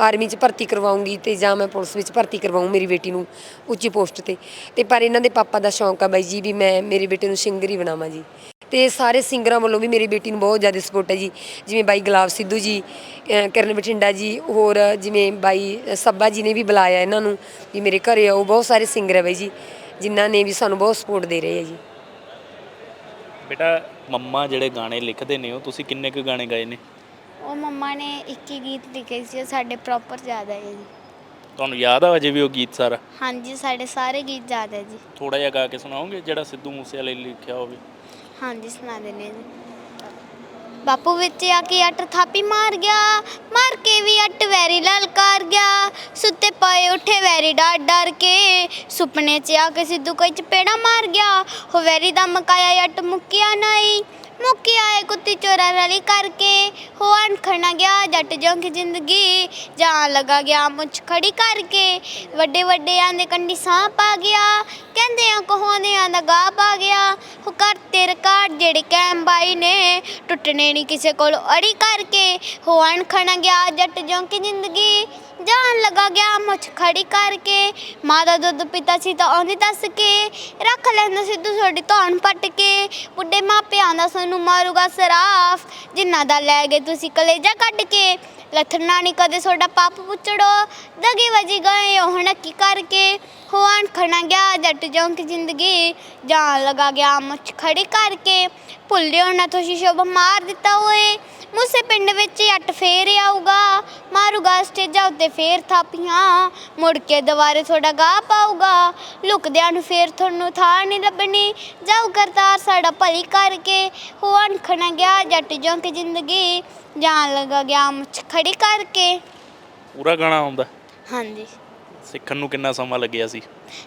ਆਰਮੀ 'ਚ ਭਰਤੀ ਕਰਵਾਉਂਗੀ ਤੇ ਜਾਂ ਮੈਂ ਪੁਲਿਸ ਵਿੱਚ ਭਰਤੀ ਕਰਵਾਉਂ ਮੇਰੀ ਬੇਟੀ ਨੂੰ ਉੱਚੀ ਪੋਸਟ ਤੇ। ਤੇ ਪਰ ਇਹਨਾਂ ਦੇ ਪਾਪਾ ਦਾ ਸ਼ੌਂਕ ਆ ਬਾਈ ਜੀ ਵੀ ਮੈਂ ਮੇਰੇ ਬੇਟੇ ਨੂੰ ਸਿੰਗਰ ਹੀ ਬਣਾਵਾਂ ਜੀ। ਤੇ ਸਾਰੇ ਸਿੰਗਰਾਂ ਵੱਲੋਂ ਵੀ ਮੇਰੀ ਬੇਟੀ ਨੂੰ ਬਹੁਤ ਜ਼ਿਆਦਾ ਸਪੋਰਟ ਹੈ ਜੀ। ਜਿਵੇਂ ਬਾਈ ਗੁਲਾਬ ਸਿੱਧੂ ਜੀ, ਅਹ, ਕਿਰਨ ਬਠਿੰਡਾ ਜੀ, ਹੋਰ ਜਿਵੇਂ ਬਾਈ ਸੱਬਾ ਜੀ ਨੇ ਵੀ ਬੁਲਾਇਆ ਇਹਨਾਂ ਨੂੰ ਵੀ ਮੇਰੇ ਘਰੇ ਆਓ। ਬਹੁਤ ਸਾਰੇ ਸਿੰਗਰ ਹੈ ਬਾਈ ਜੀ, ਜਿਨ੍ਹਾਂ ਨੇ ਵੀ ਸਾਨੂੰ ਬਹੁਤ ਸਪੋਰਟ ਦੇ ਰਹੇ ਹੈ ਜੀ। ਬੇਟਾ, ਮੰਮਾ ਜਿਹੜੇ ਗਾਣੇ ਲਿਖਦੇ ਨੇ ਉਹ ਤੁਸੀਂ ਕਿੰਨੇ ਕੁ ਗਾਣੇ ਗਾਏ ਨੇ? ਉਹ ਮੰਮਾ ਨੇ 21 ਗੀਤ ਲਿਖੇ ਸੀ ਉਹ ਸਾਡੇ ਪ੍ਰੋਪਰ ਯਾਦ ਹੈ ਜੀ। ਤੁਹਾਨੂੰ ਯਾਦ ਆ ਅਜੇ ਵੀ ਉਹ ਗੀਤ ਸਾਰਾ? ਹਾਂਜੀ ਸਾਡੇ ਸਾਰੇ ਗੀਤ ਯਾਦ ਹੈ ਜੀ। ਥੋੜਾ ਜਿਹਾ ਗਾ ਕੇ ਸੁਣਾਓਗੇ ਜਿਹੜਾ ਸਿੱਧੂ ਮੂਸੇਵਾਲੇ ਨੇ ਲਿਖਿਆ ਹੋਵੇ? ਹਾਂਜੀ ਸੁਣਾ ਦਿੰਦੇ ਜੀ। ਬਾਪੂ ਵਿੱਚ ਆ ਕੇ ਅੱਟ ਥਾਪੀ ਮਾਰ ਗਿਆ ਮਾਰ ਕੇ ਵੀ ਅੱਟ ਵੈਰੀ ਲਲਕਾਰ ਗਿਆ। ਸੁੱਤੇ ਪਏ ਉੱਠੇ ਵੈਰੀ ਡਰ ਡਰ ਕੇ ਸੁਪਨੇ 'ਚ ਆ ਕੇ ਸਿੱਧੂ ਕੋਈ ਚਪੇੜਾ ਮਾਰ ਗਿਆ। ਹੋ ਵੈਰੀ ਦਾ ਮਕਾਇਆ ਅੱਟ ਮੁੱਕਿਆ ਨਹੀਂ। ਮੁੱਕਿਆ ਏ ਕੁੱਤੀ ਚੋਰਾ ਰਲੀ ਕਰਕੇ। ਹੋ ਅਣਖਣਾ ਗਿਆ, ਜੱਟ ਜੋਂਕ ਜ਼ਿੰਦਗੀ। ਜਾਂ ਲਗਾ ਗਿਆ ਮੁੱਛ ਖੜੀ ਕਰਕੇ। ਵੱਡੇ ਵੱਡਿਆਂ ਦੇ ਕੰਡੀ ਸਾਹ ਪਾ ਗਿਆ। ਕਹਿੰਦੇ ਆ ਕਹੋਂਦਿਆਂ ਦਾ ਗਾ ਪਾ ਗਿਆ। ਹੋ ਕਰ ਤੇ ਰਿਕਾਰਡ ਜਿਹੜੇ ਕੈਮ ਬਾਈ ਨੇ, ਟੁੱਟਣੇ ਨਹੀਂ ਕਿਸੇ ਕੋਲ ਅੜੀ ਕਰਕੇ। ਹੋ ਅਣਖਣਾ ਗਿਆ, ਜੱਟ ਜੋਂਕ ਜ਼ਿੰਦਗੀ। ਜਾਣ ਲੱਗਾ ਗਿਆ, ਮੁੱਛ ਖੜੀ ਕਰਕੇ। ਮਾਂ ਦਾ ਦੁੱਧ ਪਿਤਾ ਸੀ ਤਾਂ ਆਉਂਦੀ ਦੱਸ ਕੇ, ਰੱਖ ਲੈਂਦਾ ਸਿੱਧੂ ਤੁਹਾਡੀ ਧੌਣ ਪੱਟ ਕੇ। ਬੁੱਢੇ ਮਾਪਿਆਂ ਦਾ ਸਾਨੂੰ ਮਾਰੂਗਾ ਸਰਾਫ, ਜਿਨ੍ਹਾਂ ਦਾ ਲੈ ਗਏ ਤੁਸੀਂ ਕਲੇਜਾ ਕੱਢ ਕੇ। ਲੱਥਣਾ ਨਹੀਂ ਕਦੇ ਤੁਹਾਡਾ ਪਾਪ ਪੁੱਛੜੋ, ਦਗੇ ਵਜੀ ਗਏ ਉਹ ਨੱਕੀ ਕਰਕੇ। ਹੋਣ ਖਣਾ ਗਿਆ ਜੱਟ ਜੋਂਕ ਜ਼ਿੰਦਗੀ ਜਾਨ ਲਗਾ ਗਿਆ ਮੁੱਛ ਖੜੀ ਕਰਕੇ। ਭੁੱਲਿਓ ਨਾ ਤੁਸੀਂ ਸ਼ੁਭ ਮਾਰ ਦਿੱਤਾ ਓਏ ਮੂਸੇ ਪਿੰਡ ਵਿੱਚ ਹੀ ਅੱਟ ਫੇਰ ਆਊਗਾ। ਮਾਰੂਗਾ ਸਟੇਜਾਂ ਉੱਤੇ ਫੇਰ ਥਾਪੀਆਂ। ਮੁੜ ਕੇ ਦੁਬਾਰੇ ਤੁਹਾਡਾ ਗਾ ਪਾਊਗਾ। ਲੁਕਦਿਆਂ ਨੂੰ ਫੇਰ ਤੁਹਾਨੂੰ ਥਾਂ ਨਹੀਂ ਲੱਭਣੀ। ਜਾਊ ਕਰਤਾਰ ਸਾਡਾ ਭਲੀ ਕਰਕੇ। ਹੋਣ ਖਣਾ ਗਿਆ ਜੱਟ ਜੋਂਕ ਜ਼ਿੰਦਗੀ ਜਾਨ ਲਗਾ ਗਿਆ ਮੁੱਛ ਖੜੀ ਕਰਕੇ। ਪੂਰਾ ਗਾਣਾ ਆਉਂਦਾ। ਹਾਂਜੀ। ਸਿੱਖਣ ਨੂੰ ਕਿੰਨਾ ਸਮਾਂ ਲੱਗਿਆ ਸੀ?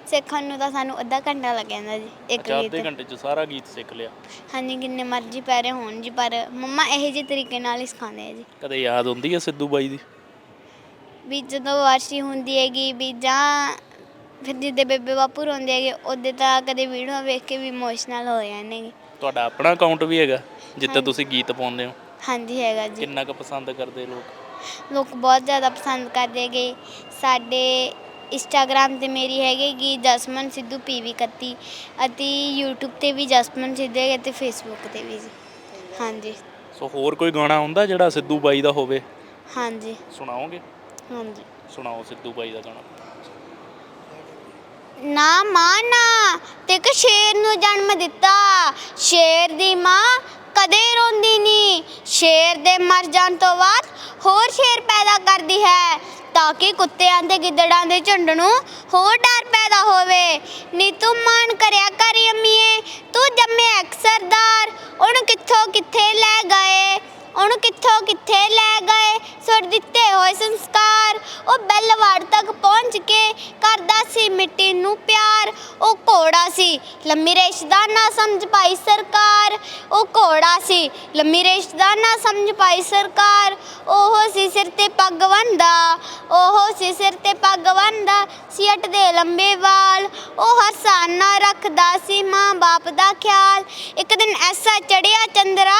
ਸਿੱਖਣ ਨੂੰ ਤਾਂ ਸਾਨੂੰ ਅੱਧਾ ਘੰਟਾ ਲੱਗ ਜਾਂਦਾ ਜੀ ਇੱਕ ਅੱਛਾ ਅੱਧੇ ਗੀਤ ਘੰਟੇ 'ਚ ਸਾਰਾ ਗੀਤ ਸਿੱਖ ਲਿਆ? ਹਾਂਜੀ ਕਿੰਨੇ ਮਰਜ਼ੀ ਪੈਰੇ ਹੋਣ ਜੀ ਪਰ ਮੰਮਾ ਇਹੋ ਜਿਹੇ ਤਰੀਕੇ ਨਾਲ ਹੀ ਸਿਖਾਉਂਦੇ ਆ ਜੀ। ਕਦੇ ਯਾਦ ਹੁੰਦੀ ਹੈ ਸਿੱਧੂ ਬਾਈ ਦੀ? ਵੀ ਜਦੋਂ ਵਾਰਸ਼ੀ ਹੁੰਦੀ ਹੈਗੀ ਵੀ ਜਾਂ ਫਿਰ ਜਿੱਦੇ ਬੇਬੇ ਬਾਪੂ ਰੋਂਦੇ ਹੈਗੇ ਉਹਦੇ ਤਾਂ ਕਦੇ ਵੀਡੀਓ ਵੇਖ ਕੇ ਵੀ ਇਮੋਸ਼ਨਲ ਹੋ ਜਾਂਦੇ ਹੈਗੇ ਤੁਹਾਡਾ ਆਪਣਾ ਅਕਾਊਂਟ ਵੀ ਹੈਗਾ ਹਾਂਜੀ। ਤੁਸੀਂ ਗੀਤ ਪਾਉਂਦੇ ਹੋ? ਹਾਂਜੀ ਹੈਗਾ ਜੀ। ਕਿੰਨਾ ਕੁ ਪਸੰਦ ਕਰਦੇ ਲੋਕ? ਲੋਕ ਬਹੁਤ ਜ਼ਿਆਦਾ ਪਸੰਦ ਕਰਦੇ ਹੈਗੇ। ਸਾਡੇ ਇੰਸਟਾਗ੍ਰam ਤੇ ਮੇਰੀ ਹੈਗੀ ਜਸਮਨ ਸਿੱਧੂ ਪੀਵੀ 31 ਅਤੇ YouTube ਤੇ ਵੀ ਜਸਮਨ ਸਿੱਧੂ ਹੈਗੇ ਤੇ Facebook ਤੇ ਵੀ ਜੀ। ਹਾਂਜੀ। ਸੋ ਹੋਰ ਕੋਈ ਗਾਣਾ ਹੁੰਦਾ ਜਿਹੜਾ ਸਿੱਧੂ ਬਾਈ ਦਾ ਹੋਵੇ? ਹਾਂਜੀ। ਸੁਣਾਓਗੇ? ਹਾਂਜੀ। ਸੁਣਾਓ ਸਿੱਧੂ ਬਾਈ ਦਾ ਗਾਣਾ। ਨਾ ਮਾਂ ਨਾ। ਤੇ ਇੱਕ ਸ਼ੇਰ ਨੂੰ ਜਨਮ ਦਿੱਤਾ। ਸ਼ੇਰ ਦੀ ਮਾਂ ਕਦੇ ਰੋਂਦੀ ਨਹੀਂ ਸ਼ੇਰ ਦੇ ਮਰ ਜਾਣ ਤੋਂ ਬਾਅਦ ਹੋਰ ਸ਼ੇਰ ਪੈਦਾ ਕਰਦੀ ਹੈ। ਤਾਂ ਕਿ ਕੁੱਤਿਆਂ ਤੇ ਗਿੱਦੜਾਂ ਦੇ ਝੁੰਡ ਨੂੰ ਹੋਰ ਡਰ ਪੈਦਾ ਹੋਵੇ। ਨੀ ਤੂੰ ਮਾਣ ਕਰਿਆ ਕਰੀ ਅੰਮੀਏ, ਤੂੰ ਜੰਮੇ ਅਕਸਰਦਾਰ ਉਹਨੂੰ ਕਿੱਥੋਂ ਕਿੱਥੇ ਲੈ ਗਏ? ਉਹਨੂੰ ਕਿੱਥੋਂ ਕਿੱਥੇ ਲੈ ਗਏ? ਸੁੱਟ ਦਿੱਤੇ ਹੋਏ ਸੰਸਕਾਰ। ਉਹ ਬੈਲਵਾੜ ਤੱਕ ਪਹੁੰਚ ਕੇ ਕਰਦਾ ਸੀ ਮਿੱਟੀ ਨੂੰ ਪਿਆਰ। ਉਹ ਘੋੜਾ ਸੀ, ਲੰਮੀ ਰੇਸ਼ ਦਾ ਨਾ ਸਮਝ ਪਾਈ ਸਰਕਾਰ। ਉਹ ਘੋੜਾ ਸੀ, ਲੰਮੀ ਰੇਸ਼ ਦਾ ਨਾ ਸਮਝ ਪਾਈ ਸਰਕਾਰ। ਉਹ ਸੀ ਸਿਰ ਤੇ ਪੱਗ ਬੰਨਦਾ ਉਹ ਸੀ ਸਿਰ ਤੇ ਪੱਗ ਬੰਨਦਾ ਸਿੱਟ ਦੇ ਲੰਬੇ ਵਾਲ। ਉਹ ਹਰ ਸਾਨ ਰੱਖਦਾ ਸੀ ਮਾਂ ਬਾਪ ਦਾ ਖਿਆਲ। ਇੱਕ ਦਿਨ ਐਸਾ ਚੜਿਆ ਚੰਦਰਾ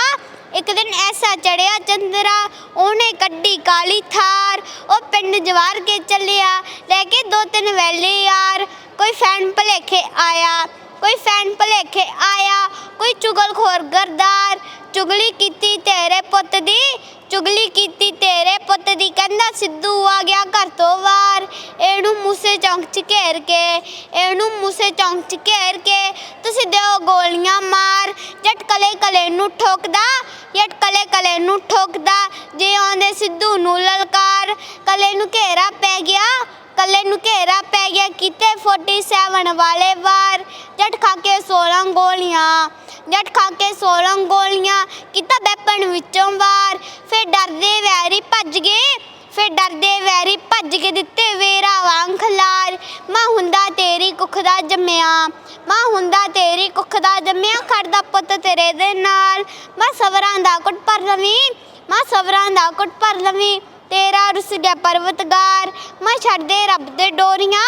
ਇੱਕ ਦਿਨ ਐਸਾ ਚੜਿਆ ਚੰਦਰਾ, ਉਹਨੇ ਕੱਢੀ ਕਾਲੀ ਥਾਰ, ਉਹ ਪਿੰਡ ਜਵਾਰ ਕੇ ਚੱਲਿਆ, ਲੈ ਕੇ ਦੋ ਤਿੰਨ ਵੈਲੇ ਯਾਰ, ਕੋਈ ਫੈਨ ਭਲੇਖੇ ਆਇਆ, ਕੋਈ ਫੈਨ ਭਲੇਖੇ ਆਇਆ, ਕੋਈ ਚੁਗਲਖੋਰ ਗਰਦਾਰ, ਚੁਗਲੀ ਕੀਤੀ ਤੇਰੇ ਪੁੱਤ ਦੀ, ਚੁਗਲੀ ਕੀਤੀ ਤੇਰੇ ਪੁੱਤ ਦੀ, ਕਹਿੰਦਾ ਸਿੱਧੂ ਆ ਗਿਆ ਘਰ ਤੋਂ ਬਾਹਰ ਇਹਨੂੰ ਮੂਸੇ ਚੌਂਕ ਚ ਘੇਰ ਕੇ, ਇਹਨੂੰ ਮੂਸੇ ਚੌਂਕ ਚ ਘੇਰ ਕੇ ਤੁਸੀਂ ਦਿਓ ਗੋਲੀਆਂ ਮਾਰ, ਜੱਟ ਕਲੇ ਕਲੇ ਨੂੰ ਠੋਕਦਾ, ਜੱਟ ਕਲੇ ਕਲੇ ਨੂੰ ਠੋਕਦਾ, ਜੇ ਆਉਂਦੇ ਸਿੱਧੂ ਨੂੰ ਲਲਕਾਰ, ਕਲੇ ਨੂੰ ਘੇਰਾ ਪੈ ਗਿਆ, ਕੱਲੇ ਨੂੰ ਘੇਰਾ ਪੈ ਗਿਆ ਕਿਤੇ 47 ਵਾਲੇ ਵਾਰ, ਜੱਟ ਖਾ ਕੇ 16 ਗੋਲੀਆਂ, ਜੱਟ ਖਾ ਕੇ 16 ਗੋਲੀਆਂ, ਕੀਤਾ ਵੈਪਨ ਵਿੱਚੋਂ ਵਾਰ, ਫਿਰ ਡਰਦੇ ਵੈਰੀ ਭੱਜ ਗਏ ਫਿਰ ਡਰਦੇ ਵੈਰੀ ਭੱਜ ਕੇ ਦਿੱਤੇ ਵੇਰਾ ਵਾਂਗ ਖਲਾਰ। ਮਾਂ ਹੁੰਦਾ ਤੇਰੀ ਕੁੱਖ ਦਾ ਜੰਮਿਆ। ਮਾਂ ਹੁੰਦਾ ਤੇਰੀ ਕੁੱਖ ਦਾ ਜੰਮਿਆ ਖੜਦਾ ਪੁੱਤ ਤੇਰੇ ਦੇ ਨਾਲ। ਮਾਂ ਸਵਰਾਂ ਦਾ ਕੁੱਟ ਪਰ ਲਵੀਂ, ਮਾਂ ਸਵਰਾਂ ਦਾ ਕੁੱਟ ਪਰ ਲਵੀਂ। ਤੇਰਾ ਰੁੱਸ ਗਿਆ ਪਰਵਤਗਾਰ। ਮੈਂ ਛੱਡ ਦੇ ਰੱਬ ਤੇ ਡੋਰੀਆਂ,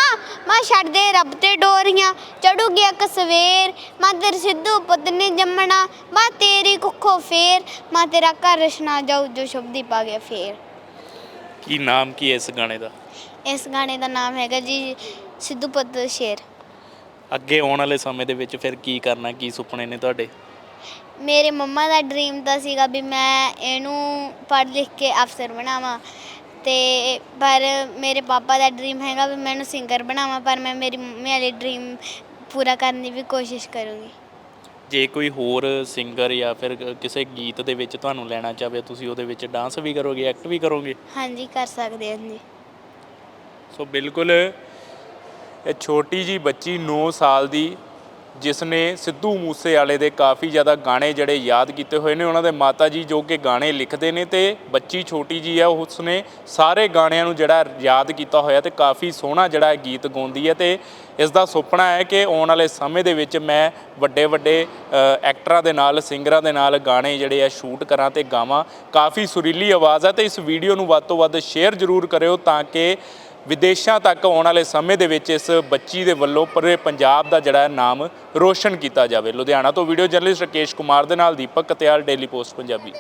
ਮੈਂ ਛੱਡ ਦੇ ਰੱਬ ਤੇ ਡੋਰੀਆਂ। ਚੜੂ ਗਿਆ ਕਸਵੇਰ ਮੈਂ ਤੇਰੇ ਸਿੱਧੂ ਪੁੱਤ ਨੇ ਜੰਮਣਾ। ਮੈਂ ਤੇਰੀ ਕੁੱਖੋਂ ਫੇਰ, ਮੈਂ ਤੇਰਾ ਘਰ ਰਸ਼ਨਾ ਜਾਊ ਜੋ ਸ਼ਬਦੀ ਪਾ ਗਿਆ ਫੇਰ। ਕੀ ਨਾਮ ਕੀ ਹੈ ਇਸ ਗਾਣੇ ਦਾ? ਇਸ ਗਾਣੇ ਦਾ ਨਾਮ ਹੈਗਾ ਜੀ ਸਿੱਧੂ ਪੁੱਤ ਸ਼ੇਰ। ਅੱਗੇ ਆਉਣ ਵਾਲੇ ਸਮੇਂ ਦੇ ਵਿੱਚ ਫਿਰ ਕੀ ਕਰਨਾ ਕੀ ਸੁਪਨੇ ਨੇ ਤੁਹਾਡੇ? ਮੇਰੇ ਮੰਮਾ ਦਾ ਡ੍ਰੀਮ ਤਾਂ ਸੀਗਾ ਵੀ ਮੈਂ ਇਹਨੂੰ ਪੜ੍ਹ ਲਿਖ ਕੇ ਅਫਸਰ ਬਣਾਵਾਂ ਤੇ ਪਰ ਮੇਰੇ ਪਾਪਾ ਦਾ ਡ੍ਰੀਮ ਹੈਗਾ ਵੀ ਮੈਂ ਇਹਨੂੰ ਸਿੰਗਰ ਬਣਾਵਾਂ ਪਰ ਮੈਂ ਮੇਰੀ ਮੰਮੀ ਵਾਲੇ ਡ੍ਰੀਮ ਪੂਰਾ ਕਰਨ ਦੀ ਵੀ ਕੋਸ਼ਿਸ਼ ਕਰੂੰਗੀ। ਜੇ ਕੋਈ ਹੋਰ ਸਿੰਗਰ ਜਾਂ ਫਿਰ ਕਿਸੇ ਗੀਤ ਦੇ ਵਿੱਚ ਤੁਹਾਨੂੰ ਲੈਣਾ ਚਾਹਵੇ ਤੁਸੀਂ ਉਹਦੇ ਵਿੱਚ ਡਾਂਸ ਵੀ ਕਰੋਗੇ ਐਕਟ ਵੀ ਕਰੋਗੇ? ਹਾਂਜੀ ਕਰ ਸਕਦੇ ਹਾਂ ਜੀ। ਸੋ ਬਿਲਕੁਲ ਇਹ ਛੋਟੀ ਜੀ ਬੱਚੀ 9 ਸਾਲ ਦੀ ਜਿਸ ਨੇ ਸਿੱਧੂ ਮੂਸੇਵਾਲੇ ਦੇ ਕਾਫੀ ਜ਼ਿਆਦਾ ਗਾਣੇ ਜਿਹੜੇ ਯਾਦ ਕੀਤੇ ਹੋਏ ਨੇ, ਉਹਨਾਂ ਦੇ ਮਾਤਾ ਜੀ ਜੋ ਕਿ ਗਾਣੇ ਲਿਖਦੇ ਨੇ ਤੇ ਬੱਚੀ ਛੋਟੀ ਜੀ ਹੈ ਉਸ ਨੇ ਸਾਰੇ ਗਾਣਿਆਂ ਨੂੰ ਜਿਹੜਾ ਯਾਦ ਕੀਤਾ ਹੋਇਆ ਤੇ ਕਾਫੀ ਸੋਹਣਾ ਜਿਹੜਾ ਗੀਤ ਗਾਉਂਦੀ ਹੈ ਤੇ ਇਸ ਦਾ ਸੁਪਨਾ ਹੈ ਕਿ ਆਉਣ ਵਾਲੇ ਸਮੇਂ ਦੇ ਵਿੱਚ ਮੈਂ ਵੱਡੇ ਵੱਡੇ ਐਕਟਰਾਂ ਦੇ ਨਾਲ ਸਿੰਗਰਾਂ ਦੇ ਨਾਲ ਗਾਣੇ ਜਿਹੜੇ ਆ ਸ਼ੂਟ ਕਰਾਂ ਤੇ ਗਾਵਾਂ। ਕਾਫੀ ਸੁਰੀਲੀ ਆਵਾਜ਼ ਹੈ ਤੇ ਇਸ ਵੀਡੀਓ ਨੂੰ ਵੱਧ ਤੋਂ ਵੱਧ ਸ਼ੇਅਰ ਜ਼ਰੂਰ ਕਰਿਓ ਤਾਂ ਕਿ ਵਿਦੇਸ਼ਾਂ ਤੱਕ ਆਉਣ ਵਾਲੇ ਸਮੇਂ ਦੇ ਵਿੱਚ ਇਸ ਬੱਚੀ ਦੇ ਵੱਲੋਂ ਪੂਰੇ ਪੰਜਾਬ ਦਾ ਜਿਹੜਾ ਨਾਮ ਰੋਸ਼ਨ ਕੀਤਾ ਜਾਵੇ। ਲੁਧਿਆਣਾ ਤੋਂ ਵੀਡੀਓ ਜਰਨਲਿਸਟ ਰਕੇਸ਼ ਕੁਮਾਰ ਦੇ ਨਾਲ ਦੀਪਕ ਕਤਿਆਲ ਡੇਲੀ ਪੋਸਟ, ਪੰਜਾਬੀ।